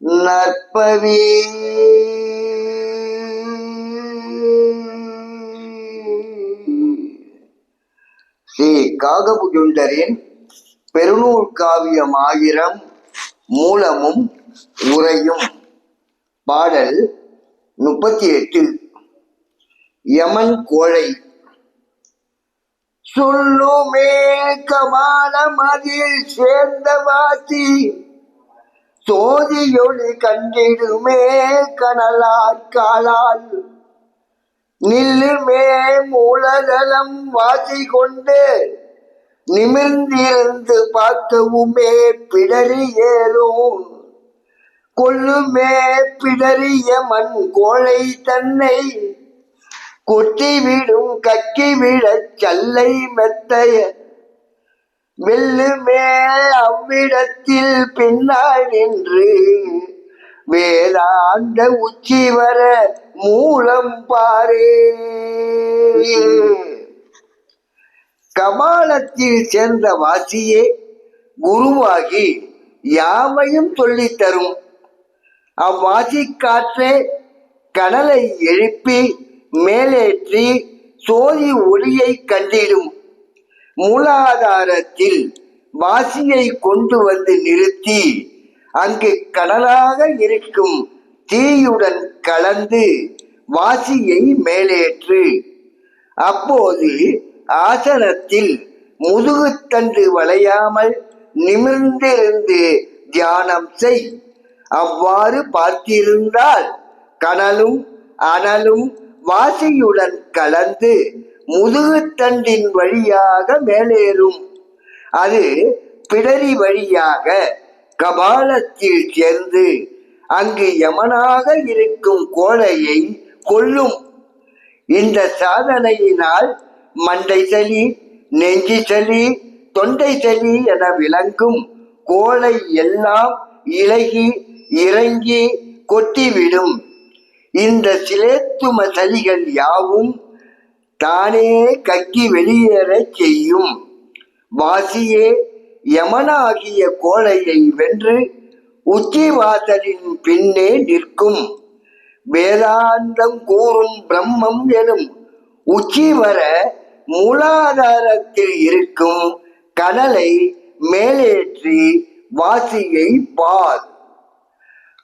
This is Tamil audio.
நற்பவி. ஸ்ரீ காகபுஜுண்டரின் பெருநூல் காவியம் ஆயிரம் மூலமும் உரையும் பாடல் முப்பத்தி எட்டு யமன் கோழை. சொல்லுமே கமாலம் அதில் சேர்ந்த வாசி. சோதியொளி கண்டிடுமே கனலால் காலால். நில்லுமே மூலதலம் வாசி கொண்டு நிமிர்ந்திருந்து பார்க்கவுமே பிடரி ஏறும். கொல்லுமே பிடறிய மண் கோழை தன்னை கொட்டிவிடும் கக்கிவிடச் சல்லை மெத்தைய வெல்லுமேல் அவ்விடத்தில் பின்னால் நின்று வேதாந்த உச்சி வர மூலம் பாரே. கபாலத்தில் சேர்ந்த வாசியே குருவாகி யாவையும் சொல்லித் தரும். அவ்வாசி காற்றே கடலை எழுப்பி மேலேற்றி சோதி ஒளியை கண்டிடும். மூலாதாரத்தில் வாசியை கொண்டு வந்து நிறுத்தி அங்கு கடலாக இருக்கும் தீயுடன் கலந்து வாசியை மேலேற்று. அப்போது ஆசனத்தில் முதுகுத்தண்டு வளையாமல் நிமிர்ந்திருந்து தியானம் செய். அவ்வாறு பார்த்திருந்தால் கனலும் அனலும் வாசியுடன் கலந்து முதுகுத்தண்டின் வழியாக மேலேறும். அது பிடரி வழியாக கபாலத்தில் சேர்ந்து அங்கு யமனாக இருக்கும் கோழையை கொல்லும். இந்த சாதனையினால் மண்டை சளி நெஞ்சி சளி தொண்டை சளி என விளங்கும் கோழை எல்லாம் இலகி இறங்கி கொட்டிவிடும். இந்த சிலேத்தும சளிகள் யாவும் தானே கக்கி வெளியேறச் செய்யும். வாசியே யமனாகிய கோழையை வென்று உச்சிவாசலின் பின்னே நிற்கும். வேதாந்தம் கூறும் பிரம்மம் எனும் உச்சி வர மூலாதாரத்தில் இருக்கும் கடலை மேலேற்றி வாசியை பார்.